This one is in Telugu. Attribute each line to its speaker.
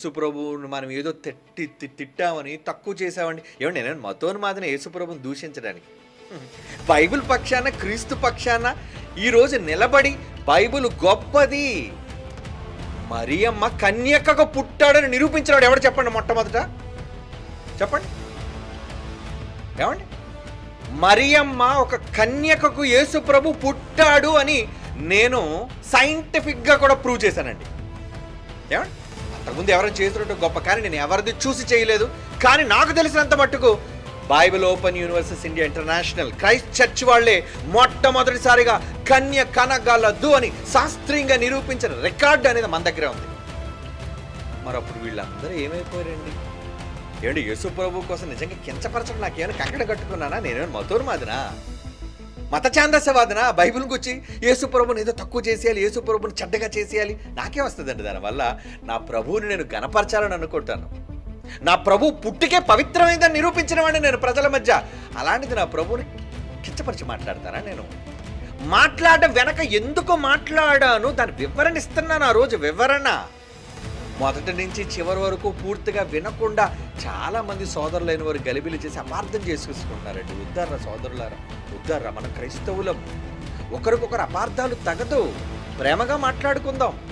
Speaker 1: యేసుప్రభువుని మనం ఏదో తిట్టి తిట్టామని తక్కువ చేసామని ఏమండి నేను మతోన్మాదిన యేసుప్రభుని దూషించడానికి. బైబిల్ పక్షాన క్రీస్తు పక్షాన ఈరోజు నిలబడి బైబిల్ గొప్పది. మరియమ్మ కన్యకగా పుట్టాడని నిరూపించినాడు ఎవడు చెప్పండి మొట్టమొదట? చెప్పండి. ఏమండి? మరియమ్మ ఒక కన్యకకు యేసుప్రభు పుట్టాడు అని నేను సైంటిఫిక్గా కూడా ప్రూవ్ చేశానండి. ఏమండి? అంతకుముందు ఎవరైనా చేస్తున్నట్టు గొప్ప కానీ నేను ఎవరిది చూసి చేయలేదు. కానీ నాకు తెలిసినంత మట్టుకు Bible Open Universities India International Christ Church వాళ్ళే మొట్టమొదటిసారిగా కన్య కనగలదు అని శాస్త్రీయంగా నిరూపించిన రికార్డు అనేది మన దగ్గరే ఉంది. మరప్పుడు అప్పుడు వీళ్ళందరూ ఏమైపోయారండి? ఏమండి యేసు ప్రభు కోసం నిజంగా కించపరచడం నాకేమైనా కంకణ కట్టుకున్నానా? నేనేమైనా మతోరు మాదినా మత ఛాందస్యవాదన? బైబిల్ గురించి యేసు ప్రభుని ఏదో తక్కువ చేసేయాలి యేసు ప్రభుని చెడ్డగా చేసేయాలి. నాకే వస్తుందండి దానివల్ల నా ప్రభువుని నేను గనపరచాలని అనుకుంటాను. నా ప్రభు పుట్టికే పవిత్రమైందని నిరూపించిన వాడిని నేను ప్రజల మధ్య. అలాంటిది నా ప్రభువుని కించపరిచి మాట్లాడతానా నేను? మాట్లాడడం వెనక ఎందుకు మాట్లాడాను? దాని వివరణ ఇస్తున్నాను ఆ రోజు వివరణ. మొదటి నుంచి చివరి వరకు పూర్తిగా వినకుండా చాలా మంది సోదరులైన వారు గలిబిలి చేసి అపార్థం చేసుకుంటున్నారండి ఉద్దార సోదరులారా ఉద్దార మన క్రైస్తవులం. ఒకరికొకరు అపార్థాలు తగదు. ప్రేమగా మాట్లాడుకుందాం.